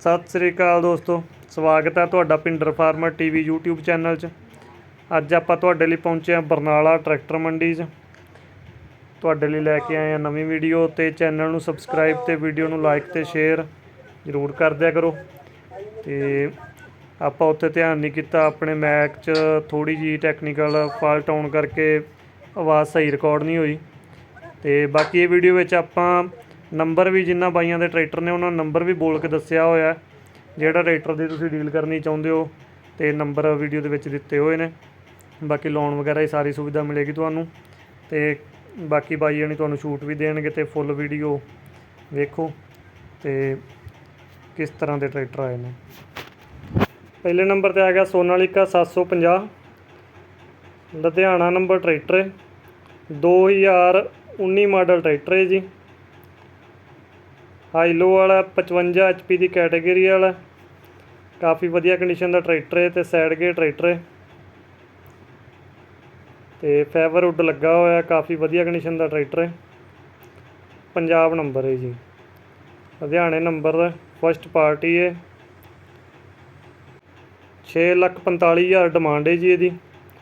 ਸਤਿ ਸ੍ਰੀ ਅਕਾਲ ਦੋਸਤੋ, ਸਵਾਗਤ ਹੈ ਤੁਹਾਡਾ Pinder farmer TV YouTube channel 'ਚ। ਅੱਜ ਆਪਾਂ ਤੁਹਾਡੇ ਲਈ ਪਹੁੰਚੇ ਹਾਂ ਬਰਨਾਲਾ ਟਰੈਕਟਰ ਮੰਡੀ 'ਚ। ਤੁਹਾਡੇ ਲਈ ਲੈ ਕੇ ਆਏ ਹਾਂ ਨਵੀਂ ਵੀਡੀਓ ਤੇ ਚੈਨਲ ਨੂੰ ਸਬਸਕ੍ਰਾਈਬ ਤੇ ਵੀਡੀਓ ਨੂੰ ਲਾਈਕ ਤੇ ਸ਼ੇਅਰ ਜ਼ਰੂਰ ਕਰ ਦਿਆ ਕਰੋ। ਤੇ ਆਪਾਂ ਉੱਥੇ ਧਿਆਨ ਨਹੀਂ ਕੀਤਾ, ਆਪਣੇ ਮੈਕ 'ਚ ਥੋੜੀ ਜੀ ਟੈਕਨੀਕਲ ਫਾਲਟ ਆਉਣ ਕਰਕੇ ਆਵਾਜ਼ ਸਹੀ ਰਿਕਾਰਡ ਨਹੀਂ ਹੋਈ। ਤੇ ਬਾਕੀ ਇਹ ਵੀਡੀਓ ਵਿੱਚ ਆਪਾਂ ਨੰਬਰ ਵੀ ਜਿੰਨਾ ਬਾਈਆਂ ਦੇ ਟਰੈਕਟਰ ਨੇ, ਉਹਨਾਂ ਨੰਬਰ ਵੀ ਬੋਲ ਕੇ ਦੱਸਿਆ ਹੋਇਆ ਜਿਹੜਾ ਟਰੈਕਟਰ ਦੀ ਤੁਸੀਂ ਡੀਲ ਕਰਨੀ ਚਾਹੁੰਦੇ ਹੋ, ਤੇ ਨੰਬਰ ਵੀਡੀਓ ਦੇ ਵਿੱਚ ਦਿੱਤੇ ਹੋਏ ਨੇ। ਬਾਕੀ ਲੋਨ ਵਗੈਰਾ ਇਹ ਸਾਰੀ ਸੁਵਿਧਾ ਮਿਲੇਗੀ ਤੁਹਾਨੂੰ। ਤੇ ਬਾਕੀ ਬਾਈ ਜਣੀ ਤੁਹਾਨੂੰ ਸ਼ੂਟ ਵੀ ਦੇਣਗੇ ਤੇ ਫੁੱਲ ਵੀਡੀਓ ਵੇਖੋ। ਤੇ ਕਿਸ ਤਰ੍ਹਾਂ ਦੇ ਟਰੈਕਟਰ ਆਏ ਨੇ। ਪਹਿਲੇ ਨੰਬਰ ਤੇ ਆ ਗਿਆ ਸੋਨਾਲੀਕਾ 750 ਲੁਧਿਆਣਾ ਨੰਬਰ ਟਰੈਕਟਰ ਹੈ। 2019 ਮਾਡਲ ਟਰੈਕਟਰ ਹੈ ਜੀ। ਹਾਈਲੋ ਵਾਲਾ 55 HP ਦੀ ਕੈਟਾਗਰੀ ਵਾਲਾ। ਕਾਫੀ ਵਧੀਆ ਕੰਡੀਸ਼ਨ ਦਾ ਟਰੈਕਟਰ ਹੈ ਤੇ ਸਾਈਡ ਗੇਅਰ ਟਰੈਕਟਰ ਹੈ ਤੇ ਫਾਈਬਰ ਉੱਡ ਲੱਗਾ ਹੋਇਆ, ਕਾਫੀ ਵਧੀਆ ਕੰਡੀਸ਼ਨ ਦਾ ਟਰੈਕਟਰ ਹੈ ਪੰਜਾਬ ਨੰਬਰ ਹੈ ਜੀ। ਲੁਧਿਆਣੇ ਨੰਬਰ ਦਾ ਫਸਟ ਪਾਰਟੀ ਹੈ 6 ਲੱਖ 45 ਹਜ਼ਾਰ ਡਿਮਾਂਡ ਹੈ ਜੀ ਇਹਦੀ।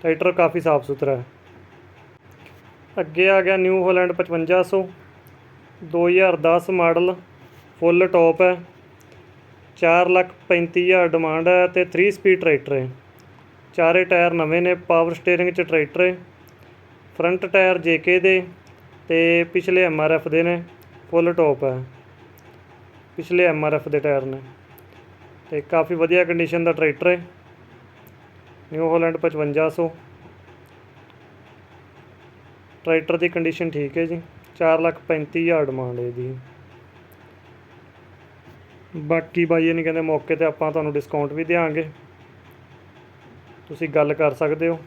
ਟਰੈਕਟਰ ਕਾਫੀ ਸਾਫ਼ ਸੁਥਰਾ ਹੈ। ਅੱਗੇ ਆ ਗਿਆ New Holland 5500 2010 model full top ਹੈ। 4 ਲੱਖ 35 ਹਜ਼ਾਰ ਡਿਮਾਂਡ ਹੈ ਤੇ 3 ਸਪੀਡ ਟਰੈਕਟਰ ਹੈ। ਚਾਰੇ ਟਾਇਰ ਨਵੇਂ ਨੇ ਪਾਵਰ ਸਟੀਅਰਿੰਗ ਚ ਟਰੈਕਟਰ ਹੈ। ਫਰੰਟ ਟਾਇਰ ਜੇਕੇ ਦੇ ਤੇ ਪਿਛਲੇ ਐਮਆਰਐਫ ਦੇ ਨੇ, ਫੁੱਲ ਟੌਪ ਹੈ। ਪਿਛਲੇ ਐਮਆਰਐਫ ਦੇ ਟਾਇਰ ਨੇ। ਤੇ ਕਾਫੀ ਵਧੀਆ ਕੰਡੀਸ਼ਨ ਦਾ ਟਰੈਕਟਰ ਹੈ। ਨਿਊ ਹਾਲੈਂਡ 5500 ਟਰੈਕਟਰ ਦੀ ਕੰਡੀਸ਼ਨ ਠੀਕ ਹੈ ਜੀ। 4 ਲੱਖ 35 ਹਜ਼ਾਰ ਡਿਮਾਂਡ ਹੈ ਜੀ ਬਾਕੀ ਬਾਈ ਇਹ ਨਹੀਂ ਕਹਿੰਦੇ ਮੌਕੇ ਤੇ ਆਪਾਂ ਤੁਹਾਨੂੰ ਡਿਸਕਾਊਂਟ ਵੀ ਦੇਵਾਂਗੇ ਤੁਸੀਂ ਗੱਲ ਕਰ ਸਕਦੇ ਹੋ।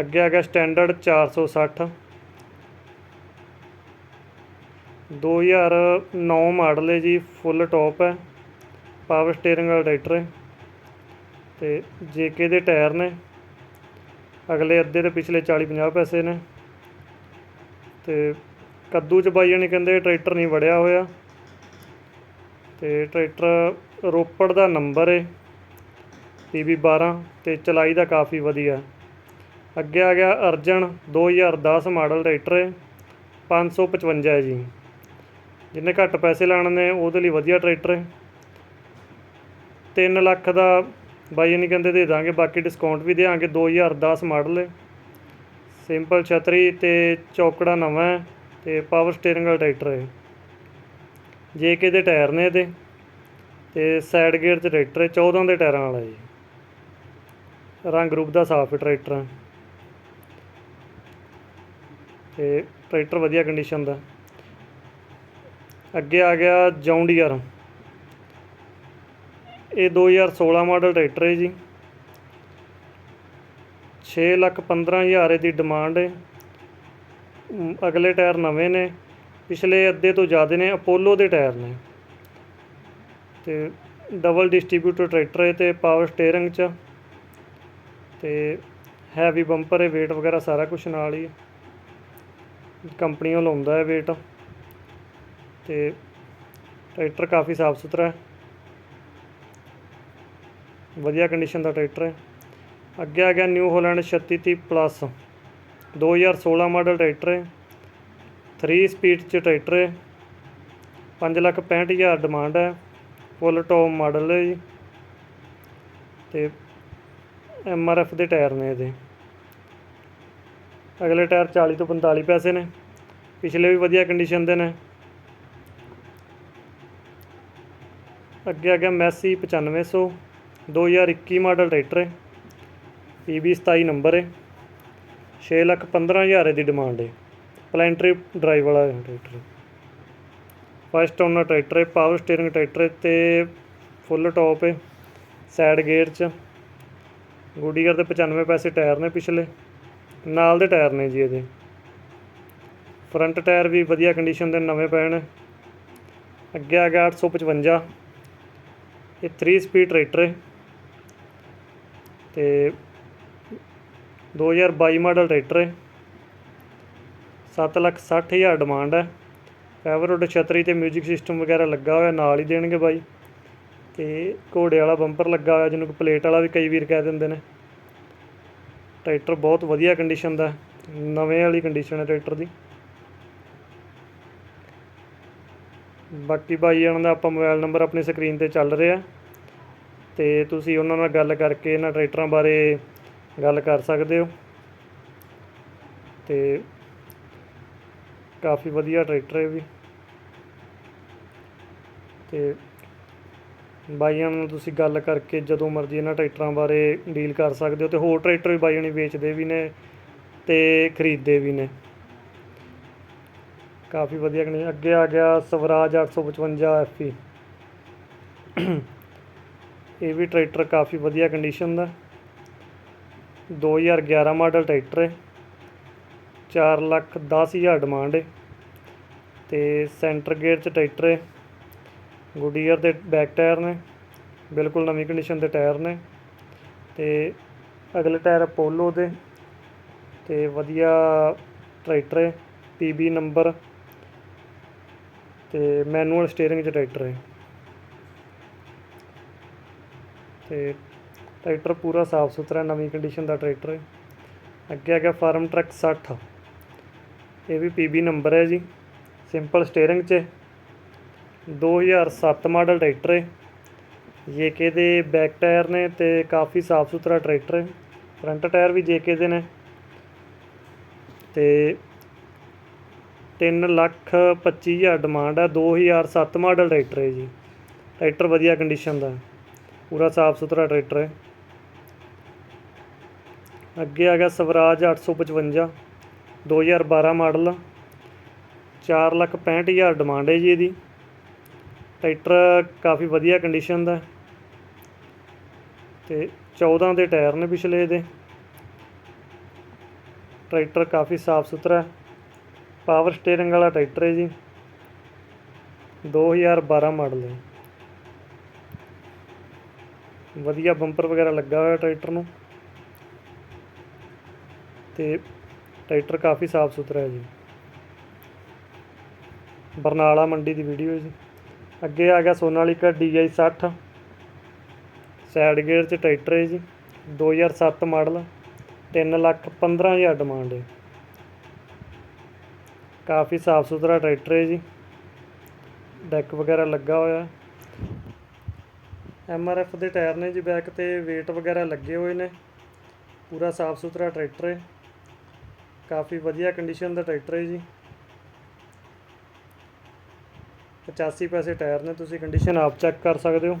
ਅੱਗੇ ਆ ਗਿਆ ਸਟੈਂਡਰਡ 460 2009 ਮਾਡਲ ਹੈ ਜੀ ਫੁੱਲ ਟੌਪ ਹੈ। ਪਾਵਰ ਸਟੀਅਰਿੰਗ ਵਾਲਾ ਟਰੈਕਟਰ ਹੈ। ਤੇ ਜੇਕੇ ਦੇ ਟਾਇਰ ਨੇ। ਅਗਲੇ ਅੱਧੇ ਤੇ ਪਿਛਲੇ 40 50 ਪੈਸੇ ਨੇ। ਤੇ ਕੱਦੂ ਚ ਬਾਈ ਨੇ ਕਹਿੰਦੇ ਟਰੈਕਟਰ ਨਹੀਂ ਵੜਿਆ ਹੋਇਆ। ਤੇ ਟਰੈਕਟਰ ਰੋਪੜ ਦਾ ਨੰਬਰ ਹੈ PB 12 ਤੇ ਚਲਾਈ ਦਾ ਕਾਫੀ ਵਧੀਆ। ਅੱਗੇ ਆ ਗਿਆ ਅਰਜਨ 2010 ਮਾਡਲ ਟਰੈਕਟਰ ਹੈ 555 ਹੈ ਜੀ। ਜਿੰਨੇ ਘੱਟ ਪੈਸੇ ਲਾਣੇ ਨੇ, ਉਹਦੇ ਲਈ ਵਧੀਆ ਟਰੈਕਟਰ ਹੈ 3 ਲੱਖ ਦਾ ਬਾਈ ਨਹੀਂ ਕਹਿੰਦੇ ਦੇ ਦਾਂਗੇ, ਬਾਕੀ ਡਿਸਕਾਊਂਟ ਵੀ ਦੇਵਾਂਗੇ 2010 ਮਾਡਲ ਹੈ ਸਿੰਪਲ ਛਤਰੀ ਤੇ ਚੌਕੜਾ ਨਵਾਂ ਹੈ ਤੇ ਪਾਵਰ ਸਟੀਅਰਿੰਗ ਵਾਲਾ ਟਰੈਕਟਰ ਏ। ਜੇਕੇ ਦੇ ਟਾਇਰ ਨੇ ਇਹਦੇ, ਤੇ ਸਾਈਡ ਗੇਅਰ 'ਚ ਟਰੈਕਟਰ ਹੈ 14 ਦੇ ਟਾਇਰਾਂ ਵਾਲਾ ਜੀ। ਰੰਗ ਰੂਪ ਦਾ ਸਾਫ਼ ਟਰੈਕਟਰ ਹੈ। ਤੇ ਟਰੈਕਟਰ ਵਧੀਆ ਕੰਡੀਸ਼ਨ ਦਾ। ਅੱਗੇ ਆ ਗਿਆ ਜੌਂਡੀਅਰ ਇਹ 2016 ਮਾਡਲ ਟਰੈਕਟਰ ਹੈ ਜੀ। 6 ਲੱਖ 15 ਹਜ਼ਾਰ ਦੀ ਡਿਮਾਂਡ ਹੈ। ਅਗਲੇ ਟਾਇਰ ਨਵੇਂ ਨੇ। ਪਿਛਲੇ ਅੱਧੇ ਤੋਂ ਜ਼ਿਆਦਾ ਨੇ ਅਪੋਲੋ ਦੇ ਟਾਇਰ ਨੇ। ਤੇ ਡਬਲ ਡਿਸਟ੍ਰੀਬਿਊਟਰ ਟਰੈਕਟਰ ਹੈ ਤੇ ਪਾਵਰ ਸਟੀਅਰਿੰਗ ਚ। ਤੇ ਹੈਵੀ ਬੰਪਰ ਹੈ, weight ਵਗੈਰਾ ਸਾਰਾ ਕੁਝ ਨਾਲ ਹੀ ਕੰਪਨੀ ਵੱਲੋਂ ਆਉਂਦਾ ਹੈ weight ਤੇ ਟਰੈਕਟਰ ਕਾਫੀ ਸਾਫ਼ ਸੁਥਰਾ ਹੈ। ਵਧੀਆ ਕੰਡੀਸ਼ਨ ਦਾ ਟਰੈਕਟਰ ਹੈ। ਅੱਗੇ ਆ ਗਿਆ New Holland 3630 plus 2016 model tractor ਹੈ। 3 ਸਪੀਡ ਚ ਟਰੈਕਟਰ ਹੈ। 5 ਲੱਖ 65 ਹਜ਼ਾਰ ਡਿਮਾਂਡ ਹੈ। ਫੁੱਲ ਟੌਪ ਮਾਡਲ ਹੈ ਜੀ। ਤੇ ਐਮ ਆਰ ਐਫ ਦੇ ਟਾਇਰ ਨੇ ਇਹਦੇ। ਅਗਲੇ ਟਾਇਰ 40 ਤੋਂ 45 ਪੈਸੇ ਨੇ। ਪਿਛਲੇ ਵੀ ਵਧੀਆ ਕੰਡੀਸ਼ਨ ਦੇ ਨੇ। ਅੱਗੇ ਆ ਗਿਆ ਮੈਸੀ 9500 2021 ਮਾਡਲ ਟਰੈਕਟਰ ਹੈ। PB 27 ਨੰਬਰ ਹੈ। 6 ਲੱਖ 15 ਹਜ਼ਾਰ ਦੀ ਡਿਮਾਂਡ ਹੈ। ਪਲੈਂਟਰੀ ਡਰਾਈਵ ਵਾਲਾ ਟਰੈਕਟਰ ਫਸਟ ਓਨਰ ਟਰੈਕਟਰ ਹੈ ਪਾਵਰ ਸਟੀਅਰਿੰਗ ਟਰੈਕਟਰ ਹੈ ਤੇ ਫੁੱਲ ਟੌਪ ਹੈ ਸਾਈਡ ਗੇਅਰ ਚ। ਗੁੱਡੀਅਰ ਦੇ 95 ਪੈਸੇ ਟਾਇਰ ਨੇ ਪਿਛਲੇ, ਨਾਲ ਦੇ ਟਾਇਰ ਨੇ ਜੀ ਇਹਦੇ। ਫਰੰਟ ਟਾਇਰ ਵੀ ਵਧੀਆ ਕੰਡੀਸ਼ਨ ਦੇ ਨਵੇਂ ਪਏ ਨੇ ਅੱਗੇ ਆ ਗਿਆ 855 ਇਹ 3 ਸਪੀਡ ਟਰੈਕਟਰ ਹੈ। ਤੇ 2022 ਮਾਡਲ ਟਰੈਕਟਰ ਹੈ। ਸੱਤ ਲੱਖ ਸੱਠ ਹਜ਼ਾਰ ਡਿਮਾਂਡ ਹੈ। ਫੈਵਰੋਡ ਛਤਰੀ ਤੇ 뮤직 ਸਿਸਟਮ ਵਗੈਰਾ ਲੱਗਾ ਹੋਇਆ, ਨਾਲ ਹੀ ਦੇਣਗੇ ਬਾਈ। ਤੇ ਘੋੜੇ ਵਾਲਾ ਬੰਪਰ ਲੱਗਾ ਹੋਇਆ, ਜਿਹਨੂੰ ਪਲੇਟ ਵਾਲਾ ਵੀ ਕਈ ਵੀਰ ਕਹਿ ਦਿੰਦੇ ਨੇ। ਟਰੈਕਟਰ ਬਹੁਤ ਵਧੀਆ ਕੰਡੀਸ਼ਨ ਦਾ, ਨਵੇਂ ਵਾਲੀ ਕੰਡੀਸ਼ਨ ਹੈ ਟਰੈਕਟਰ ਦੀ। ਬਾਕੀ ਭਾਈ ਇਹਨਾਂ ਦਾ ਆਪਾਂ ਮੋਬਾਈਲ ਨੰਬਰ ਆਪਣੀ ਸਕਰੀਨ ਤੇ ਚੱਲ ਰਿਹਾ। ਤੇ ਤੁਸੀਂ ਉਹਨਾਂ ਨਾਲ ਗੱਲ ਕਰਕੇ ਇਹਨਾਂ ਟਰੈਕਟਰਾਂ ਬਾਰੇ ਗੱਲ ਕਰ ਸਕਦੇ ਹੋ। ਤੇ ਕਾਫੀ ਵਧੀਆ ਟਰੈਕਟਰ ਹੈ ਇਹ ਵੀ। ਤੇ ਬਾਈਆਂ ਨੂੰ ਤੁਸੀਂ ਗੱਲ ਕਰਕੇ ਜਦੋਂ ਮਰਜ਼ੀ ਇਹਨਾਂ ਟਰੈਕਟਰਾਂ ਬਾਰੇ ਡੀਲ ਕਰ ਸਕਦੇ ਹੋ ਤੇ ਹੋਰ ਟਰੈਕਟਰ ਵੀ ਬਾਈਆਂ ਨੇ ਵੇਚਦੇ ਵੀ ਨੇ ਤੇ ਖਰੀਦਦੇ ਵੀ ਨੇ। ਕਾਫੀ ਵਧੀਆ ਕਨੇ, ਅੱਗੇ ਆ ਗਿਆ ਸਵਰਾਜ 855 ਐਫਈ ਇਹ ਵੀ ਟਰੈਕਟਰ ਕਾਫੀ ਵਧੀਆ ਕੰਡੀਸ਼ਨ ਦਾ। 2011 ਮਾਡਲ ਟਰੈਕਟਰ ਹੈ। ਚਾਰ ਲੱਖ ਦਸ ਹਜ਼ਾਰ ਡਿਮਾਂਡ ਏ। ਤੇ ਸੈਂਟਰ ਗੇਅਰ 'ਚ ਟਰੈਕਟਰ ਏ। ਗੁਡੀਅਰ ਦੇ ਬੈਕ ਟਾਇਰ ਨੇ। ਬਿਲਕੁਲ ਨਵੀਂ ਕੰਡੀਸ਼ਨ ਦੇ ਟਾਇਰ ਨੇ। ਤੇ ਅਗਲੇ ਟਾਇਰ ਅਪੋਲੋ ਦੇ। ਤੇ ਵਧੀਆ ਟਰੈਕਟਰ ਹੈ ਪੀਬੀ ਨੰਬਰ ਤੇ ਮੈਨੂਅਲ ਸਟੀਅਰਿੰਗ 'ਚ ਟਰੈਕਟਰ ਹੈ ਤੇ ਟਰੈਕਟਰ ਪੂਰਾ ਸਾਫ਼ ਸੁਥਰਾ ਨਵੀਂ ਕੰਡੀਸ਼ਨ ਦਾ ਟਰੈਕਟਰ ਹੈ ਅੱਗੇ ਆ ਗਿਆ ਫਾਰਮ ਟਰੱਕ 60 ਇਹ ਵੀ ਪੀਬੀ ਨੰਬਰ ਹੈ ਜੀ। ਸਿੰਪਲ ਸਟੀਅਰਿੰਗ 'ਚ। ਹੈ। 2007 ਮਾਡਲ ਟਰੈਕਟਰ ਹੈ। ਜੇਕੇ ਦੇ ਬੈਕ ਟਾਇਰ ਨੇ ਤੇ ਕਾਫੀ ਸਾਫ਼ ਸੁਥਰਾ ਟਰੈਕਟਰ ਹੈ। ਫਰੰਟ ਟਾਇਰ ਵੀ ਜੇਕੇ ਦੇ ਨੇ। ਤੇ 3 ਲੱਖ 25 ਹਜ਼ਾਰ ਡਿਮਾਂਡ ਹੈ। 2007 ਮਾਡਲ ਟਰੈਕਟਰ ਹੈ ਜੀ। ਟਰੈਕਟਰ ਵਧੀਆ ਕੰਡੀਸ਼ਨ ਦਾ। ਪੂਰਾ ਸਾਫ਼ ਸੁਥਰਾ ਟਰੈਕਟਰ ਹੈ। ਅੱਗੇ ਆ ਗਿਆ ਸਵਰਾਜ 855 2012 ਮਾਡਲ 4 ਲੱਖ 65 ਹਜ਼ਾਰ ਡਿਮਾਂਡ ਹੈ ਜੀ ਇਹਦੀ। ਟਰੈਕਟਰ ਕਾਫੀ ਵਧੀਆ ਕੰਡੀਸ਼ਨ ਦਾ ਹੈ। ਤੇ 14 ਦੇ ਟਾਇਰ ਨੇ ਪਿਛਲੇ ਇਹਦੇ। ਟਰੈਕਟਰ ਕਾਫੀ ਸਾਫ਼ ਸੁਥਰਾ ਪਾਵਰ ਸਟੀਅਰਿੰਗ ਵਾਲਾ ਟਰੈਕਟਰ ਹੈ ਜੀ। 2012 ਮਾਡਲ ਹੈ। ਵਧੀਆ ਬੰਪਰ ਵਗੈਰਾ ਲੱਗਾ ਹੋਇਆ ਟਰੈਕਟਰ ਨੂੰ। ਤੇ ਟਰੈਕਟਰ ਕਾਫੀ ਸਾਫ਼ ਸੁਥਰਾ ਹੈ ਜੀ। ਬਰਨਾਲਾ ਮੰਡੀ ਦੀ ਵੀਡੀਓ ਜੀ। ਅੱਗੇ ਆ ਗਿਆ ਸੋਨਾਲੀਕਾ DI 60 ਸਾਈਡ ਗੇਅਰ 'ਚ ਟਰੈਕਟਰ ਹੈ ਜੀ। 2007 ਮਾਡਲ 3 ਲੱਖ 15 ਹਜ਼ਾਰ ਡਿਮਾਂਡ ਹੈ। ਕਾਫੀ ਸਾਫ਼ ਸੁਥਰਾ ਟਰੈਕਟਰ ਹੈ ਜੀ। ਡੈਕ ਵਗੈਰਾ ਲੱਗਾ ਹੋਇਆ ਐਫ ਦੇ ਟਾਇਰ ਨੇ ਜੀ ਬੈਕ ਤੇ weight ਵਗੈਰਾ ਲੱਗੇ ਹੋਏ ਨੇ। ਪੂਰਾ ਸਾਫ਼ ਸੁਥਰਾ ਟਰੈਕਟਰ ਹੈ। ਕਾਫੀ ਵਧੀਆ ਕੰਡੀਸ਼ਨ ਦਾ ਟਰੈਕਟਰ ਹੈ ਜੀ। 85 ਪੈਸੇ ਟਾਇਰ ਨੇ, ਤੁਸੀਂ ਕੰਡੀਸ਼ਨ ਆਪ ਚੈੱਕ ਕਰ ਸਕਦੇ ਹੋ।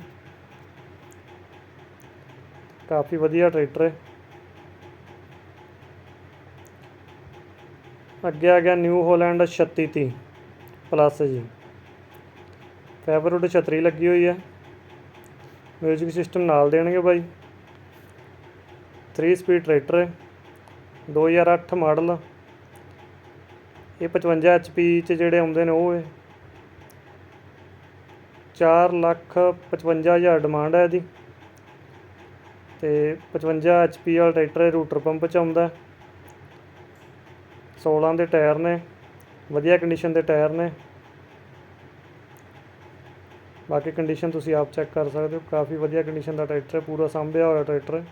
ਕਾਫੀ ਵਧੀਆ ਟਰੈਕਟਰ ਹੈ। ਅੱਗੇ ਆ ਗਿਆ ਨਿਊ ਹਾਲੈਂਡ 3630 ਪਲੱਸ ਜੀ। ਫੈਬਰਵੁੱਡ ਛਤਰੀ ਲੱਗੀ ਹੋਈ ਹੈ। ਮਿਊਜ਼ਿਕ ਸਿਸਟਮ ਨਾਲ ਦੇਣਗੇ ਬਾਈ। 3 ਸਪੀਡ ਟਰੈਕਟਰ ਹੈ। 2008 ਮਾਡਲ। ਇਹ 55 HP ਚ ਜਿਹੜੇ ਆਉਂਦੇ ਨੇ ਉਹ ਹੈ 4 ਲੱਖ 55 ਹਜ਼ਾਰ ਡਿਮਾਂਡ ਹੈ ਇਹਦੀ। ਤੇ 55 HP ਵਾਲਾ ਟਰੈਕਟਰ ਰੂਟਰ ਪੰਪ ਚ ਆਉਂਦਾ ਹੈ। 16 ਦੇ ਟਾਇਰ ਨੇ, ਵਧੀਆ ਕੰਡੀਸ਼ਨ ਦੇ ਟਾਇਰ ਨੇ। ਬਾਕੀ ਕੰਡੀਸ਼ਨ ਤੁਸੀਂ ਆਪ ਚੈੱਕ ਕਰ ਸਕਦੇ ਹੋ। ਕਾਫੀ ਵਧੀਆ ਕੰਡੀਸ਼ਨ ਦਾ ਟਰੈਕਟਰ ਹੈ, ਪੂਰਾ ਸਾਂਭਿਆ ਹੋਇਆ ਟਰੈਕਟਰ ਹੈ।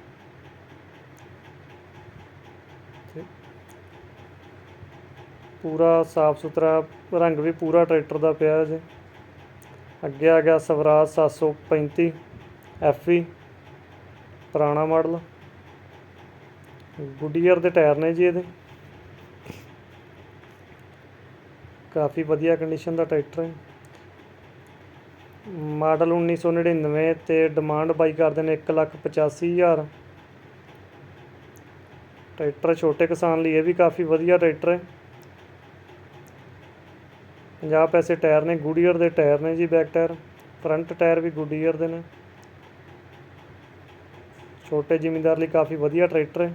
ਪੂਰਾ ਸਾਫ਼ ਸੁਥਰਾ ਰੰਗ ਵੀ ਪੂਰਾ ਟਰੈਕਟਰ ਦਾ ਪਿਆ ਜੀ। ਅੱਗੇ ਆ ਗਿਆ ਸਵਰਾਜ 735 ਐਫਈ ਪੁਰਾਣਾ ਮਾਡਲ। ਗੁੱਡੀਅਰ ਦੇ ਟਾਇਰ ਨੇ ਜੀ ਇਹਦੇ। ਕਾਫੀ ਵਧੀਆ ਕੰਡੀਸ਼ਨ ਦਾ ਟਰੈਕਟਰ ਹੈ। ਮਾਡਲ 1999 ਤੇ ਡਿਮਾਂਡ ਬਾਈ ਕਰਦੇ ਨੇ 185000 ਟਰੈਕਟਰ ਛੋਟੇ ਕਿਸਾਨ ਲਈ ਇਹ ਵੀ ਕਾਫੀ ਵਧੀਆ ਟਰੈਕਟਰ ਹੈ। 50 ਪੈਸੇ ਟਾਇਰ ਨੇ ਗੁੱਡੀਅਰ ਦੇ ਟਾਇਰ ਨੇ ਜੀ ਬੈਕ ਟਾਇਰ ਫਰੰਟ ਟਾਇਰ ਵੀ ਗੁਡੀਅਰ ਦੇ ਨੇ। ਛੋਟੇ ਜ਼ਿਮੀਂਦਾਰ ਲਈ ਕਾਫੀ ਵਧੀਆ ਟਰੈਕਟਰ ਹੈ।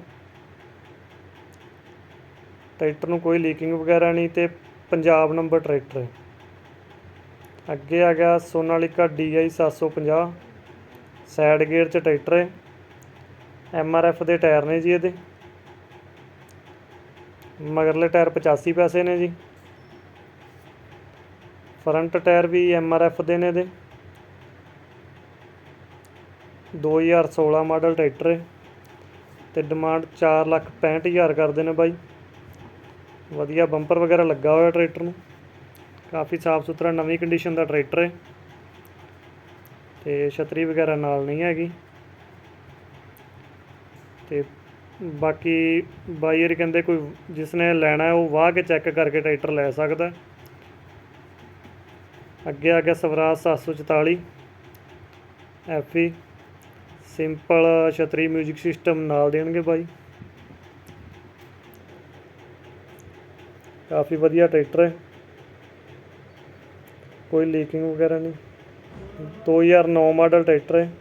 ਟਰੈਕਟਰ ਨੂੰ ਕੋਈ ਲੀਕਿੰਗ ਵਗੈਰਾ ਨਹੀਂ ਤੇ ਪੰਜਾਬ ਨੰਬਰ ਟਰੈਕਟਰ ਹੈ। ਅੱਗੇ ਆ ਗਿਆ ਸੋਨਾਲੀਕਾ DI 750 ਸਾਈਡ ਗੇਅਰ ਚ ਟਰੈਕਟਰ ਹੈ। ਐਫ ਦੇ ਟਾਇਰ ਨੇ ਜੀ ਇਹਦੇ। ਮਗਰਲੇ ਟਾਇਰ 85 ਪੈਸੇ ਨੇ ਜੀ। ਫਰੰਟ ਟਾਇਰ ਵੀ ਐਫ ਦੇ ਨੇ ਇਹਦੇ। 2016 ਮਾਡਲ ਟਰੈਕਟਰ ਹੈ ਤੇ ਡਿਮਾਂਡ 465000 ਕਰਦੇ ਨੇ ਬਾਈ। ਵਧੀਆ ਬੰਪਰ ਵਗੈਰਾ ਲੱਗਾ ਹੋਇਆ ਟਰੈਕਟਰ ਨੂੰ। ਕਾਫੀ ਸਾਫ਼ ਸੁਥਰਾ ਨਵੀਂ ਕੰਡੀਸ਼ਨ ਦਾ ਟਰੈਕਟਰ ਹੈ ਤੇ ਛਤਰੀ ਵਗੈਰਾ ਨਾਲ ਨਹੀਂ ਹੈਗੀ। ਤੇ ਬਾਕੀ ਬਾਈ ਯਾਰ ਕਹਿੰਦੇ ਕੋਈ ਜਿਸ ਨੇ ਲੈਣਾ ਹੈ ਉਹ ਵਾਹ ਕੇ ਚੈੱਕ ਕਰਕੇ ਟਰੈਕਟਰ ਲੈ ਸਕਦਾ। ਹੈ। ਅੱਗੇ ਆ ਗਿਆ ਸਵਰਾਜ 744 ਐਫੀ ਸਿੰਪਲ ਛਤਰੀ 뮤직 ਸਿਸਟਮ ਨਾਲ ਦੇਣਗੇ ਬਾਈ। ਕਾਫੀ ਵਧੀਆ ਟਰੈਕਟਰ ਹੈ। ਕੋਈ ਲੀਕਿੰਗ ਵਗੈਰਾ ਨਹੀਂ। 2009 ਮਾਡਲ ਟਰੈਕਟਰ ਹੈ।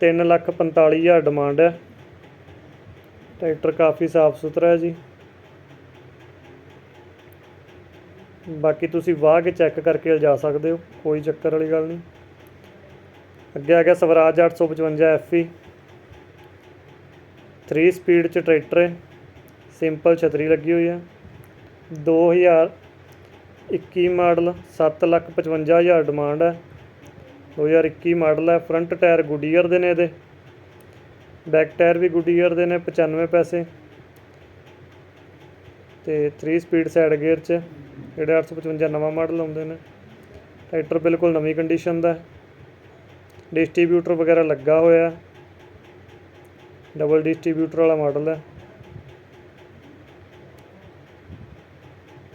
3 ਲੱਖ 45 ਹਜ਼ਾਰ ਡਿਮਾਂਡ ਹੈ। ਟਰੈਕਟਰ ਕਾਫੀ ਸਾਫ਼ ਸੁਥਰਾ ਹੈ ਜੀ। ਬਾਕੀ ਤੁਸੀਂ ਵਾਹ ਕੇ ਚੈੱਕ ਕਰਕੇ ਲਿਜਾ ਸਕਦੇ ਹੋ, ਕੋਈ ਚੱਕਰ ਵਾਲੀ ਗੱਲ ਨਹੀਂ। ਅੱਗੇ ਆ ਗਿਆ ਸਵਰਾਜ 855 ਐਫਈ 3 ਸਪੀਡ ਚ ਟਰੈਕਟਰ ਹੈ ਸਿੰਪਲ ਛਤਰੀ ਲੱਗੀ ਹੋਈ ਹੈ। 2021 ਮਾਡਲ 755000 ਡਿਮਾਂਡ ਹੈ। 2021 ਮਾਡਲ ਹੈ ਫਰੰਟ ਟਾਇਰ ਗੁੱਡੀਅਰ ਦੇ ਨੇ ਇਹਦੇ। ਬੈਕ ਟਾਇਰ ਵੀ ਗੁੱਡੀਅਰ ਦੇ ਨੇ 95 ਪੈਸੇ। ਤੇ 3 ਸਪੀਡ ਸਾਈਡ ਗੇਅਰ ਚ ਜਿਹੜੇ 855 ਨਵਾਂ ਮਾਡਲ ਆਉਂਦੇ ਨੇ। ਟਰੈਕਟਰ ਬਿਲਕੁਲ ਨਵੀਂ ਕੰਡੀਸ਼ਨ ਦਾ ਹੈ। ਡਿਸਟ੍ਰੀਬਿਊਟਰ ਵਗੈਰਾ ਲੱਗਾ ਹੋਇਆ ਡਬਲ ਡਿਸਟ੍ਰੀਬਿਊਟਰ ਵਾਲਾ ਮਾਡਲ ਹੈ।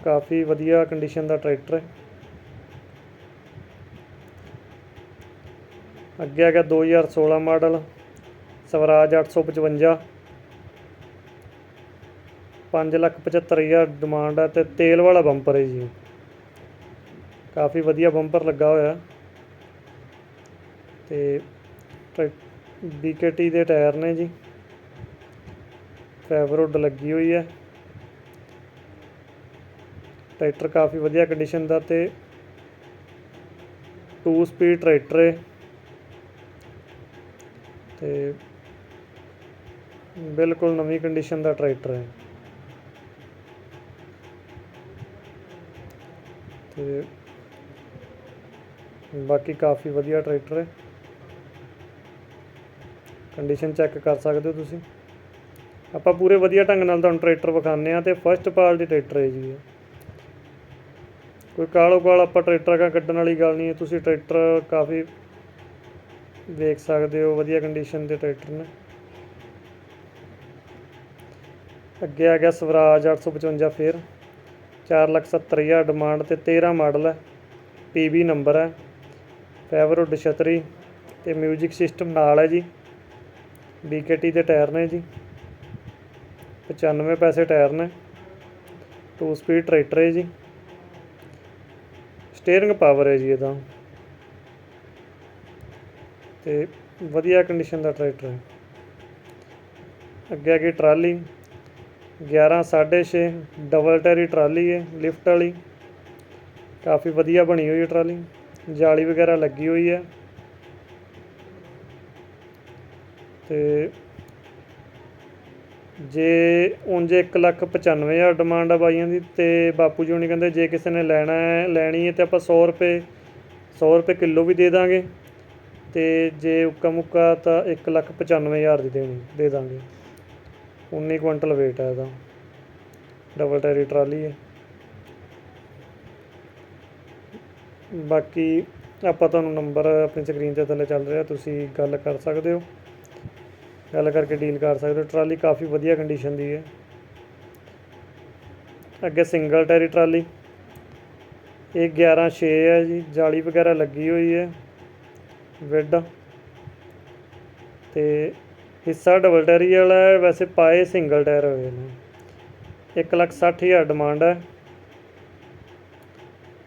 ਕਾਫੀ ਵਧੀਆ ਕੰਡੀਸ਼ਨ ਦਾ ਟਰੈਕਟਰ ਹੈ। ਅੱਗੇ ਆ ਗਿਆ 2016 ਮਾਡਲ, ਸਵਰਾਜ 855 ਪੰਜ ਲੱਖ 75 ਹਜ਼ਾਰ ਡਿਮਾਂਡ ਹੈ ਅਤੇ ਤੇਲ ਵਾਲਾ ਬੰਪਰ ਹੈ ਜੀ। ਕਾਫੀ ਵਧੀਆ ਬੰਪਰ ਲੱਗਾ ਹੋਇਆ। ਤੇ BKT ਦੇ ਟਾਇਰ ਨੇ ਜੀ। ਫੈਵਰੁੱਡ ਲੱਗੀ ਹੋਈ ਹੈ। ਟਰੈਕਟਰ ਕਾਫੀ ਵਧੀਆ ਕੰਡੀਸ਼ਨ ਦਾ ਤੇ 2 ਸਪੀਡ ਟਰੈਕਟਰ ਹੈ। ਤੇ ਬਿਲਕੁਲ ਨਵੀਂ ਕੰਡੀਸ਼ਨ ਦਾ ਟਰੈਕਟਰ ਹੈ। ਤੇ ਬਾਕੀ ਕਾਫੀ ਵਧੀਆ ਟਰੈਕਟਰ ਹੈ। ਕੰਡੀਸ਼ਨ ਚੈੱਕ ਕਰ ਸਕਦੇ ਹੋ ਤੁਸੀਂ। ਆਪਾਂ ਪੂਰੇ ਵਧੀਆ ਢੰਗ ਨਾਲ ਤੁਹਾਨੂੰ ਟਰੈਕਟਰ ਵਿਖਾਉਂਦੇ ਆ ਤੇ ਫਸਟ ਪਾਰਟੀ ਟਰੈਕਟਰ ਹੈ ਜੀ ਕੋਈ ਕਾਲੋ ਕਾਲ ਆਪਾਂ ਟਰੈਕਟਰ ਕਾ ਕੱਢਣ ਵਾਲੀ ਗੱਲ ਨਹੀਂ ਹੈ, ਤੁਸੀਂ ਟਰੈਕਟਰ ਕਾਫੀ ਵੇਖ ਸਕਦੇ ਹੋ, ਵਧੀਆ ਕੰਡੀਸ਼ਨ ਦੇ ਟਰੈਕਟਰ ਨੇ। ਅੱਗੇ ਆ ਗਿਆ ਸਵਰਾਜ 855 ਫੇਰ। 470000 ਡਿਮਾਂਡ ਤੇ 13 ਮਾਡਲ ਹੈ। ਪੀਬੀ ਨੰਬਰ ਹੈ। ਫੈਵਰੁੱਡ ਛਤਰੀ ਤੇ 뮤직 ਸਿਸਟਮ ਨਾਲ ਹੈ ਜੀ। BKT ਦੇ ਟਾਇਰ ਨੇ ਜੀ। 95 ਪੈਸੇ ਟਾਇਰ ਨੇ। 2 ਸਪੀਡ ਟਰੈਕਟਰ ਹੈ ਜੀ। ਸਟੀਅਰਿੰਗ ਪਾਵਰ ਹੈ ਜੀ ਇਹਦਾ। ਤੇ ਵਧੀਆ ਕੰਡੀਸ਼ਨ ਦਾ ਟਰੈਕਟਰ ਹੈ। ਅੱਗੇ ਅੱਗੇ ਟਰਾਲੀ। 11 6.5 ਡਬਲ ਟੈਰੀ ਟਰਾਲੀ ਹੈ ਲਿਫਟ ਵਾਲੀ। ਕਾਫੀ ਵਧੀਆ ਬਣੀ ਹੋਈ ਹੈ ਟਰਾਲੀ। ਜਾਲੀ ਵਗੈਰਾ ਲੱਗੀ ਹੋਈ ਹੈ ਤੇ ਜੇ ਉਂਝ ਇੱਕ ਲੱਖ ਪਚਾਨਵੇਂ ਹਜ਼ਾਰ ਡਿਮਾਂਡ ਆ ਬਾਈਆਂ ਦੀ, ਤੇ ਬਾਪੂ ਜੀ ਹੁਣੀ ਕਹਿੰਦੇ, ਜੇ ਕਿਸੇ ਨੇ ਲੈਣਾ ਹੈ, ਲੈਣੀ ਹੈ ਤੇ ਆਪਾਂ 100 ਰੁਪਏ 100 ਰੁਪਏ ਕਿਲੋ ਵੀ ਦੇ ਦਾਂਗੇ। ਤੇ ਜੇ ਉੱਕਾ ਮੁੱਕਾ ਤਾਂ ਇੱਕ ਲੱਖ ਪਚਾਨਵੇਂ ਹਜ਼ਾਰ ਦੀ ਦੇਣੀ, ਦੇ ਦਾਂਗੇ। 19 ਕੁਇੰਟਲ ਵੇਟ ਹੈ ਇਹਦਾ। ਡਬਲ ਟੈਰੀ ਟਰਾਲੀ ਹੈ ਬਾਕੀ ਆਪਾਂ ਤੁਹਾਨੂੰ ਨੰਬਰ ਆਪਣੀ ਸਕਰੀਨ ਤੇ ਥੱਲੇ ਚੱਲ ਰਿਹਾ, ਤੁਸੀਂ ਗੱਲ ਕਰ ਸਕਦੇ ਹੋ। ਗੱਲ ਕਰਕੇ ਡੀਲ ਕਰ ਸਕਦੇ ਹੋ। ਟਰਾਲੀ ਕਾਫੀ ਵਧੀਆ ਕੰਡੀਸ਼ਨ ਦੀ ਹੈ। ਅੱਗੇ ਸਿੰਗਲ ਟੈਰੀ ਟਰਾਲੀ। ਇਹ 11 6 ਹੈ ਜੀ, ਜਾਲੀ ਵਗੈਰਾ ਲੱਗੀ ਹੋਈ ਹੈ। ਵਿੱਡ ਤੇ ਹਿੱਸਾ ਡਬਲ ਟੈਰੀ ਵਾਲਾ ਹੈ ਵੈਸੇ ਪਾਏ ਸਿੰਗਲ ਟਾਇਰ ਹੋਏ ਨੇ। ਇੱਕ ਲੱਖ ਸੱਠ ਹਜ਼ਾਰ ਡਿਮਾਂਡ ਹੈ।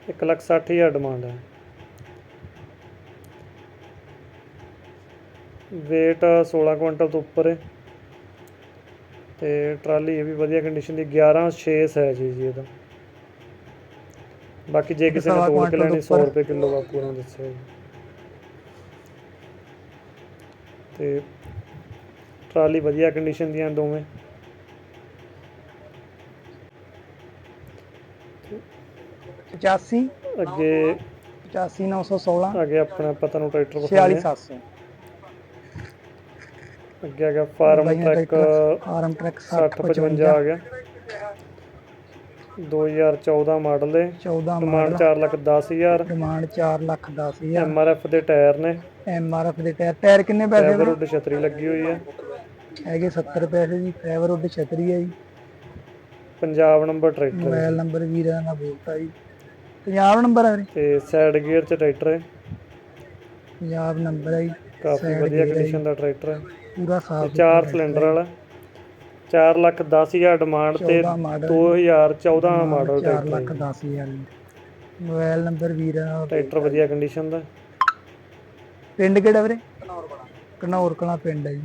ਇੱਕ ਲੱਖ ਸੱਠ ਹਜ਼ਾਰ ਡਿਮਾਂਡ ਹੈ। weight 16 ਕੁਇੰਟਲ ਤੋਂ ਉੱਪਰ ਹੈ। ਤੇ ਟਰਾਲੀ ਇਹ ਵੀ ਵਧੀਆ ਕੰਡੀਸ਼ਨ ਦੀ 11 6 ਸਾਈਜ਼ ਹੈ ਜੀ ਇਹਦਾ। ਬਾਕੀ ਜੇ ਕਿਸੇ ਨੇ ਤੋੜ ਕੇ ਲੈਣੀ ਤੋਂ 100 ਉੱਪਰ। ਰੁਪਏ ਕਿਲੋ ਬਾਪੂ ਨੇ ਦੱਸਿਆ ਜੀ। ਤੇ ਟਰਾਲੀ ਵਧੀਆ ਕੰਡੀਸ਼ਨ ਦੀਆਂ ਦੋਵੇਂ। ਪਚਾਸੀ। ਅੱਗੇ ਪਚਾਸੀ ਨੌ ਸੌ ਸੋਲਾਂ। ਅੱਗੇ ਆਪਣਾ ਪਤਾ ਨੂੰ ਟਰੈਕਟਰ ਵਿਖਾਉਂਦੇ ਆ ਅੱਗੇ ਆ ਗਿਆ ਫਾਰਮ ਟਰੈਕ ਆਰਮ ਟਰੈਕ 60 60 55 ਆ ਗਿਆ। 2014 ਮਾਡਲ ਹੈ 14 demand model. 4 lakh 10000 demand 4 lakh 10 ਹਜ਼ਾਰ। ਐਮ ਆਰ ਐਫ ਦੇ ਟਾਇਰ ਨੇ। ਐਮ ਆਰ ਐਫ ਦੇ ਟਾਇਰ। ਟਾਇਰ ਕਿੰਨੇ ਪੈਸੇ ਫਾਈਬਰ ਉੱਡ ਛਤਰੀ ਲੱਗੀ ਹੋਈ ਹੈ। ਹੈਗੇ 70 ਪੈਸੇ ਜੀ ਫਾਈਬਰ ਉੱਡ ਛਤਰੀ ਹੈ ਜੀ। ਪੰਜਾਬ ਨੰਬਰ ਟਰੈਕਟਰ ਹੈ। ਮੋਬਾਈਲ ਨੰਬਰ ਵੀਰਾਂ ਦਾ ਬੋਲਤਾ ਜੀ। ਪੰਜਾਬ ਨੰਬਰ ਹੈ ਵੀਰੇ? ਤੇ ਸਾਈਡ ਗੇਅਰ ਚ ਟਰੈਕਟਰ ਹੈ। ਪੰਜਾਬ ਨੰਬਰ ਹੈ ਜੀ। ਕਾਫੀ Side ਵਧੀਆ gear ਹੈ ਕੰਡੀਸ਼ਨ ਦਾ ਟਰੈਕਟਰ ਹੈ। ਪੂਰਾ ਸਾਫ਼ ਚਾਰ ਸਿਲੰਡਰ ਵਾਲਾ। 4 ਲੱਖ 10000 ਡਿਮਾਂਡ ਤੇ 14 ਮਾਡਲ 2014 ਮਾਡਲ 4 ਟਰੈਕਟਰ ਲੱਖ ਹੈ। 10 ਹਜ਼ਾਰ ਜੀ। ਮੋਬਾਈਲ ਨੰਬਰ ਵੀਰਾਂ ਦਾ ਟਰੈਕਟਰ ਵਧੀਆ ਕੰਡੀਸ਼ਨ ਦਾ। ਪਿੰਡ ਕਿਹੜਾ ਵੀਰੇ? ਕਨੌਰ ਕਲਾਂ ਪਿੰਡ ਹੈ ਜੀ।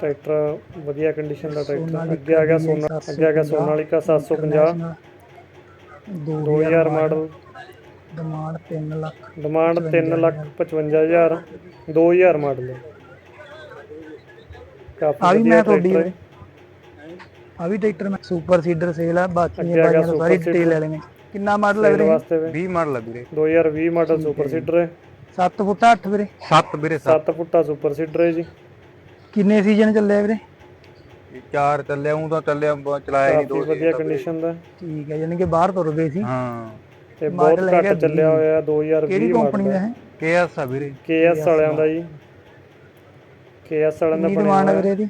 ਟਰੈਕਟਰ ਵਧੀਆ ਕੰਡੀਸ਼ਨ ਦਾ ਟਰੈਕਟਰ। ਅੱਗੇ ਆ ਗਿਆ ਸੋਨਾ ਅੱਗੇ ਆ ਗਿਆ Sonalika 750 2000 2000 model. Demand 3 lakh demand 3 lakh 55000 2000 model. ਕਾਫੀ ਆ ਵੀ ਵਧੀਆ ਮੈਂ ਤੁਹਾਡੀ ਆ ਵੀ ਟਰੈਕਟਰ ਮੈਂ ਸੁਪਰ ਸੀਡਰ ਸੇਲ ਆ ਬਾਕੀ ਅੱਗੇ ਆ ਗਿਆ ਬਾਈਆਂ ਨੂੰ ਸਾਰੀ ਡਿਟੇਲ ਲੈ ਲੈਣੇ ਕਿੰਨਾ ਮਾਡਲ ਹੈ ਸੇਲ ਵੀਰੇ? ਵਾਸਤੇ ਵੀ। 20 ਮਾਡਲ ਆ ਵੀਰੇ। 2020 ਮਾਡਲ ਸੁਪਰ ਸੀਡਰ ਹੈ। 7 ਫੁੱਟ 8 ਵੀਰੇ। 7 ਵੀਰੇ 7 ਫੁੱਟਾ ਸੁਪਰ ਸੀਡਰ ਹੈ ਜੀ। ਕਿੰਨੇ ਸੀਜ਼ਨ ਚੱਲਿਆ ਵੀਰੇ? 7 ਚਾਰ ਚੱਲਿਆ ਹੂੰ ਤਾਂ ਚੱਲਿਆ ਬ- ਚਲਾਇਆ ਨਹੀਂ ਕਾਫੀ ਦੋ ਵਧੀਆ ਕੰਡੀਸ਼ਨ ਦਾ। ਠੀਕ ਹੈ ਯਾਨੀ ਕਿ ਬਾਹਰ ਤੁਰ ਗਏ ਸੀ। ਹਾਂ। ਤੇ ਬਹੁਤ Model ਹੈਗਾ ਘੱਟ ਚੱਲਿਆ ਹੋਇਆ 2020 ਕਿਹੜੀ ਕੰਪਨੀ ਦਾ ਹੈ? ਕੇਐਸ ਆ ਵੀਰੇ। ਕੇਐਸ ਵਾਲਿਆਂ ਦਾ ਜੀ। ਕੇਐਸ ਵਾਲਿਆਂ ਦਾ ਕਿੰਨੀ ਬਣਿਆ ਡਿਮਾਂਡ ਹੈ ਹੋਇਆ। ਵੀਰੇ ਦੀ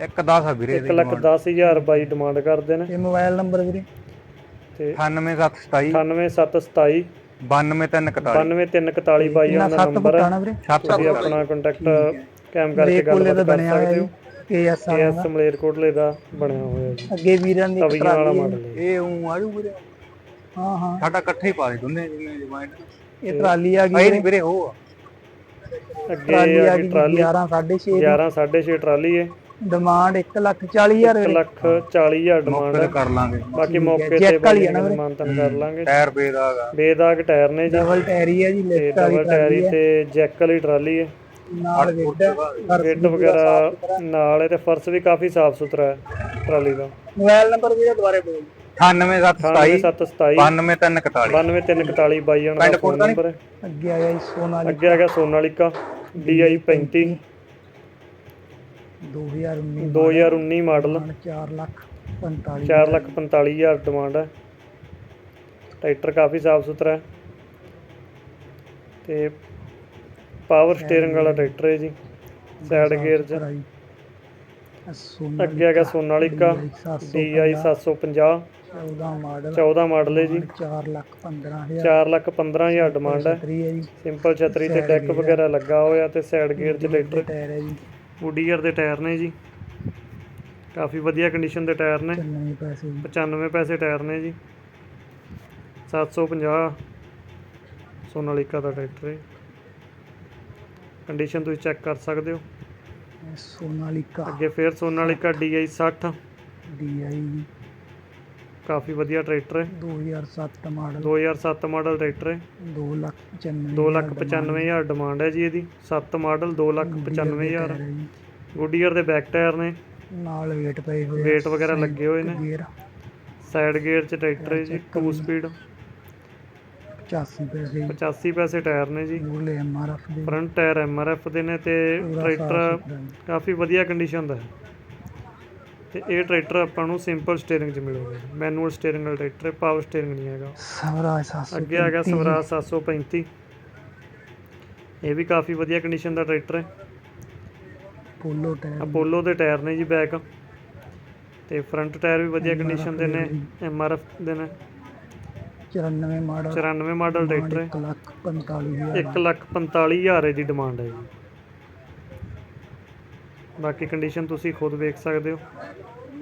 ਇੱਕ 10 ਆ ਵੀਰੇ 1 ਲੱਖ 10000 ਬਾਈ ਡਿਮਾਂਡ ਕਰਦੇ ਨੇ। ਤੇ ਮੋਬਾਈਲ ਨੰਬਰ ਵੀਰੇ? ਤੇ 98727 98727 92341 92341 ਬਾਈ ਕਿੰਨਾ ਉਹਨਾਂ ਦਾ 7 ਨੰਬਰ ਹੈ। ਆਣਾ ਵੀਰੇ? ਤੁਸੀਂ ਆਪਣਾ ਕੰਟੈਕਟ ਕੈਮ ਕਰਕੇ ਕੋਲੇ ਦਾ ਗੱਲਬਾਤ ਕਰ ਬਣਿਆ ਹੋਇਆ ਸਕਦੇ ਹੋ। ਕੇਐਸ ਕੇਐਸ ਮਲੇਰਕੋਟਲੇ ਦਾ। ਬਣਿਆ ਹੋਇਆ ਜੀ। ਅੱਗੇ ਵੀਰਾਂ ਦੀ ਇੱਕ ਤਵੀਆਂ ਵਾਲਾ ਟਰਾਲੀ ਹੈ। ਮਾਡਲ ਹੈ ਇਹ ਹੂੰ ਆਜੂ ਵੀਰੇ ਹਾਂ ਹਾਂ। ਸਾਡਾ ਇਕੱਠੇ ਹੀ ਪਾ ਦੇ ਦੋਨੇ ਜਿੰਨੇ ਜਮਾਇਨ ਇਹ ਟਰਾਲੀ ਆ ਗਈ। ਨਹੀਂ ਵੀਰੇ। ਉਹ ਆ। ਅੱਗੇ ਟਰਾਲੀ ਆ ਆ ਗਈ ਗਈ ਟਰਾਲੀ। 11 6.5 11 6.5 ਟਰਾਲੀ ਹੈ। ਡਿਮਾਂਡ 1 ਲੱਖ 40 ਹਜ਼ਾਰ 1 ਵੀਰੇ। ਲੱਖ 40000 ਡਿਮਾਂਡ ਫਿਰ ਹੈ। ਕਰ ਲਾਂਗੇ। ਬਾਕੀ ਮੌਕੇ ਤੇ ਜੈਕ ਵਾਲੀ ਹੈ ਨਾ ਵੀਰੇ? ਮਾਨਤਨ ਕਰ ਲਾਂਗੇ। ਟਾਇਰ ਬੇਦਾਗਾ ਬੇਦਾਗ ਟਾਇਰ ਨੇ ਜੀ। ਡਬਲ ਟਾਇਰੀ ਹੈ ਜੀ ਤੇ ਲਿਫਟ ਵਾਲੀ ਡਬਲ ਟਰਾਲੀ ਟਾਇਰੀ ਹੈ। ਤੇ ਜੈਕ ਵਾਲੀ ਟਰਾਲੀ ਹੈ। ਨਾਲ ਗੇਟ ਵਗੈਰਾ ਨਾਲ ਹੈ ਤੇ ਫਰਸ਼ ਵੀ ਕਾਫੀ ਸਾਫ਼ ਸੁਥਰਾ ਹੈ ਟਰਾਲੀ ਦਾ। ਮੋਬਾਈਲ ਨੰਬਰ ਵੀਰੇ ਦੁਬਾਰੇ ਬੋਲ। 98727 9727 92341 92341 ਬਾਈ ਜਣ ਦਾ ਫੋਨ ਨੰਬਰ ਹੈ। ਅੱਗੇ ਆਇਆ ਜੀ ਸੋਨਾਲੀ। ਅੱਗੇ ਆ ਗਿਆ ਸੋਨਾਲੀਕਾ DI 35 2019 2019 ਮਾਡਲ। 4 ਲੱਖ 45 4 ਲੱਖ 45 ਹਜ਼ਾਰ ਡਿਮਾਂਡ ਹੈ। ਟਰੈਕਟਰ ਕਾਫੀ ਸਾਫ਼ ਸੁਥਰਾ ਹੈ। ਤੇ ਪਾਵਰ ਸਟੀਅਰਿੰਗ ਵਾਲਾ ਟਰੈਕਟਰ ਹੈ ਜੀ ਸਾਈਡ ਗੇਅਰ 'ਚ। ਅੱਗੇ ਆ ਗਿਆ ਸੋਨਾਲੀਕਾ DI 750 14 ਮਾਡਲ 14 ਮਾਡਲ ਹੈ ਜੀ। 4 ਲੱਖ 15000 4 ਲੱਖ 15 ਹਜ਼ਾਰ ਡਿਮਾਂਡ ਹੈ। ਸਿੰਪਲ ਛਤਰੀ ਤੇ ਡੈਕ ਵਗੈਰਾ ਲੱਗਾ ਹੋਇਆ ਤੇ ਸਾਈਡ ਗੇਅਰ 'ਚ ਟਰੈਕਟਰ ਟਾਇਰ ਹੈ ਜੀ। ਗੁੱਡੀਅਰ ਦੇ ਟਾਇਰ ਨੇ ਜੀ। ਕਾਫੀ ਵਧੀਆ ਕੰਡੀਸ਼ਨ ਦੇ ਟਾਇਰ ਨੇ। 99 ਪੈਸੇ ਜੀ। 95 ਪੈਸੇ ਟਾਇਰ ਨੇ ਜੀ। 750 ਸੋਨਾਲੀਕਾ ਦਾ ਟਰੈਕਟਰ ਹੈ। ਕੰਡੀਸ਼ਨ ਤੁਸੀਂ ਚੈੱਕ ਕਰ ਸਕਦੇ ਹੋ। ਸੋਨਾਲੀਕਾ ਅੱਗੇ ਫੇਰ ਸੋਨਾਲੀਕਾ DI 60 DI ਕਾਫੀ ਵਧੀਆ ਟਰੈਕਟਰ ਹੈ। 2007 ਮਾਡਲ 2007 ਮਾਡਲ ਟਰੈਕਟਰ ਹੈ। 2 ਲੱਖ 95 2 ਲੱਖ 95 ਹਜ਼ਾਰ ਡਿਮਾਂਡ ਹੈ ਜੀ ਇਹਦੀ। 7 ਮਾਡਲ 2 ਲੱਖ 95 ਹਜ਼ਾਰ। ਗੁੱਡੀਅਰ ਦੇ ਬੈਕ ਟਾਇਰ ਨੇ। ਨਾਲ ਵੇਟ ਪਏ ਹੋਏ ਵੇਟ ਵਗੈਰਾ ਲੱਗੇ ਹੋਏ ਨੇ। ਸਾਈਡ ਗੇਅਰ 'ਚ ਟਰੈਕਟਰ ਹੈ ਜੀ। 2 ਸਪੀਡ 85 ਪੈਸੇ। ਜੀ 85 ਪੈਸੇ ਟਾਇਰ ਨੇ ਜੀ। ਮੂਲੇ ਐਮਆਰਐਫ ਦੇ। ਫਰੰਟ ਟਾਇਰ ਐਮਆਰਐਫ ਦੇ ਨੇ ਤੇ ਪੂਰਾ ਟਰੈਕਟਰ ਸਾਫ਼ ਸੁਥਰਾ ਜੀ। ਕਾਫੀ ਵਧੀਆ ਕੰਡੀਸ਼ਨ ਦਾ ਹੈ। ਤੇ ਇਹ ਟਰੈਕਟਰ ਆਪਾਂ ਨੂੰ ਸਿੰਪਲ ਸਟੀਅਰਿੰਗ 'ਚ ਮਿਲੂਗਾ। ਮੈਨੂਅਲ ਸਟੀਅਰਿੰਗ ਵਾਲਾ ਟਰੈਕਟਰ ਹੈ ਪਾਵਰ ਸਟੀਅਰਿੰਗ ਨਹੀਂ ਹੈਗਾ। ਸਵਰਾਜ 700 ਅੱਗੇ ਆ ਗਿਆ ਸਵਰਾਜ 735 ਇਹ ਵੀ ਕਾਫੀ ਵਧੀਆ ਕੰਡੀਸ਼ਨ ਦਾ ਟਰੈਕਟਰ ਹੈ। ਪੋਲੋ ਟਾਇਰ ਅਪੋਲੋ ਦੇ ਟਾਇਰ ਨੇ ਜੀ ਬੈਕ ਤੇ ਫਰੰਟ ਟਾਇਰ ਵੀ ਵਧੀਆ ਕੰਡੀਸ਼ਨ ਦੇ ਨੇ ਐਮਆਰਐਫ ਦੇ ਨੇ। 94 ਮਾਡਲ। 94 ਮਾਡਲ ਟਰੈਕਟਰ ਹੈ। 1 ਲੱਖ 45000 1 ਲੱਖ 45 ਹਜ਼ਾਰ ਦੀ ਡਿਮਾਂਡ ਹੈ ਜੀ। ਬਾਕੀ ਕੰਡੀਸ਼ਨ ਤੁਸੀਂ ਖੁਦ ਵੇਖ ਸਕਦੇ ਹੋ।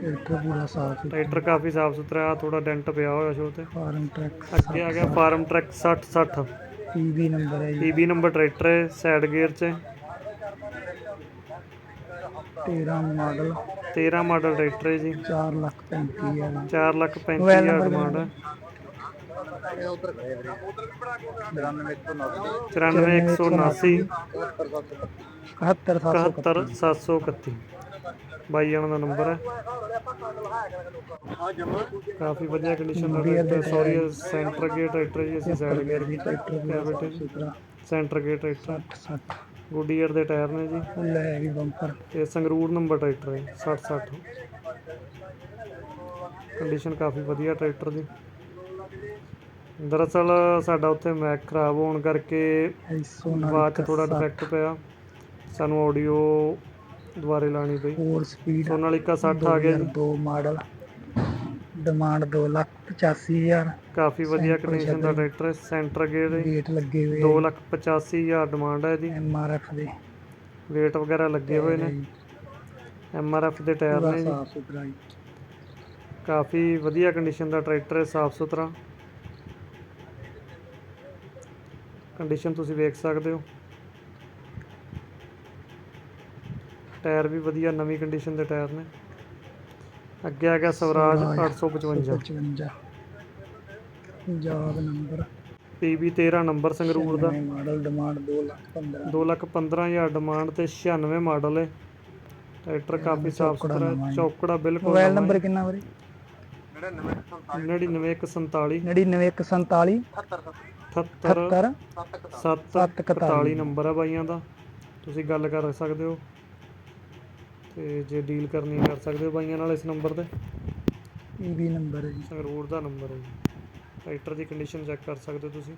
ਟਰੈਕਟਰ ਪੂਰਾ ਸਾਫ਼ ਟਰੈਕਟਰ ਕਾਫੀ ਸਾਫ਼ ਸੁਥਰਾ ਆ ਥੋੜਾ ਡੈਂਟ ਪਿਆ ਹੋਇਆ ਸ਼ੋ ਤੇ। ਫਾਰਮ ਟਰੈਕ ਅੱਗੇ ਆ ਗਿਆ ਫਾਰਮ ਟਰੈਕ 60 60 ਪੀਵੀ ਨੰਬਰ ਹੈ ਜੀ। ਪੀਬੀ ਨੰਬਰ ਟਰੈਕਟਰ ਹੈ ਸਾਈਡ ਗੇਅਰ 'ਚ। 13 ਮਾਡਲ। 13 ਮਾਡਲ ਟਰੈਕਟਰ ਹੈ ਜੀ। 4 ਲੱਖ 35000 4 ਲੱਖ 35 Mobile ਹਜ਼ਾਰ ਡਿਮਾਂਡ ਹੈ। 99179 94179 71700 71731 ਬਾਈ ਜਾਨ ਦਾ ਨੰਬਰ ਹੈ। ਕਾਫੀ ਵਧੀਆ ਕੰਡੀਸ਼ਨ ਦਾ tractor sorry centre gear tractor ਜੀ। ਅਸੀਂ ਸਾਈਡ ਗੇਅਰ ਵੀ tractor centre gear tractor 60 Goodyear ਦੇ ਟਾਇਰ ਨੇ ਜੀ। ਫੁੱਲ ਹੈਵੀ ਬੰਪਰ ਤੇ ਸੰਗਰੂਰ ਨੰਬਰ ਟਰੈਕਟਰ ਹੈ। 60 60 ਕੰਡੀਸ਼ਨ ਕਾਫੀ ਵਧੀਆ ਟਰੈਕਟਰ ਦੀ। ਦਰਅਸਲ ਸਾਡਾ ਉੱਥੇ ਮੈਕ ਖਰਾਬ ਹੋਣ ਕਰਕੇ ਬਾਅਦ ਚ ਥੋੜਾ ਡਿਫੈਕਟ ਪਿਆ। ਸਾਨੂੰ ਆਡੀਓ ਦੁਬਾਰੇ ਲਾਣੀ ਪਈ। 4 ਸਪੀਡ ਸੋਨਾਲੀਕਾ 60 ਆ ਗਿਆ ਜੀ 2 ਮਾਡਲ ਡਿਮਾਂਡ 2 ਲੱਖ 85000 ਕਾਫੀ ਵਧੀਆ ਕੰਡੀਸ਼ਨ ਦਾ ਟਰੈਕਟਰ ਹੈ ਸੈਂਟਰ ਗੇਅਰ ਹੈ। ਗੇਟ ਲੱਗੇ ਹੋਏ 2 ਲੱਖ 85000 ਡਿਮਾਂਡ ਹੈ ਇਹਦੀ। ਐਮ ਆਰ ਐਫ ਦੇ। ਵੇਟ ਵਗੈਰਾ ਲੱਗੇ ਹੋਏ ਨੇ। ਐਮ ਆਰ ਐਫ ਦੇ ਟਾਇਰ ਨੇ ਜੀ। ਸਾਫ਼ ਸੁਥਰਾ ਜੀ। ਕਾਫੀ ਵਧੀਆ ਕੰਡੀਸ਼ਨ ਦਾ ਟਰੈਕਟਰ ਹੈ ਸਾਫ਼ ਸੁਥਰਾ। ਕੰਡੀਸ਼ਨ ਤੁਸੀਂ ਵੇਖ ਸਕਦੇ ਹੋ। ਟਾਇਰ ਵੀ ਵਧੀਆ ਨਵੀਂ ਕੰਡੀਸ਼ਨ ਦੇ ਟਾਇਰ ਨੇ। ਅੱਗੇ ਆ ਗਿਆ Swaraj Swaraj 855 55 Punjab number PB 13 number Sangrur ਦਾ। Model demand 2 lakh 15 2 lakh 15000 demand ਤੇ 96 ਮਾਡਲ ਹੈ ਟਰੈਕਟਰ ਕਾਫੀ ਸਾਫ਼ ਸੁਥਰਾ। ਚੌਕੜਾ ਬਿਲਕੁਲ ਮੋਬਾਈਲ ਨੰਬਰ ਕਿੰਨਾ ਵੀਰੇ? 9947 99147 78 78 7 41 ਨੰਬਰ ਹੈ ਬਾਈਆਂ ਦਾ। ਤੁਸੀਂ ਗੱਲ ਕਰ ਸਕਦੇ ਹੋ। ਤੇ ਜੇ ਡੀਲ ਕਰਨੀ ਕਰ ਸਕਦੇ ਹੋ ਬਾਈਆਂ ਨਾਲ ਇਸ ਨੰਬਰ ਤੇ। ਈਬੀ ਨੰਬਰ ਹੈ ਜੀ। ਸੰਗਰੂਰ ਦਾ ਨੰਬਰ ਹੈ ਜੀ। ਟਰੈਕਟਰ ਦੀ ਕੰਡੀਸ਼ਨ ਚੈੱਕ ਕਰ ਸਕਦੇ ਹੋ ਤੁਸੀਂ।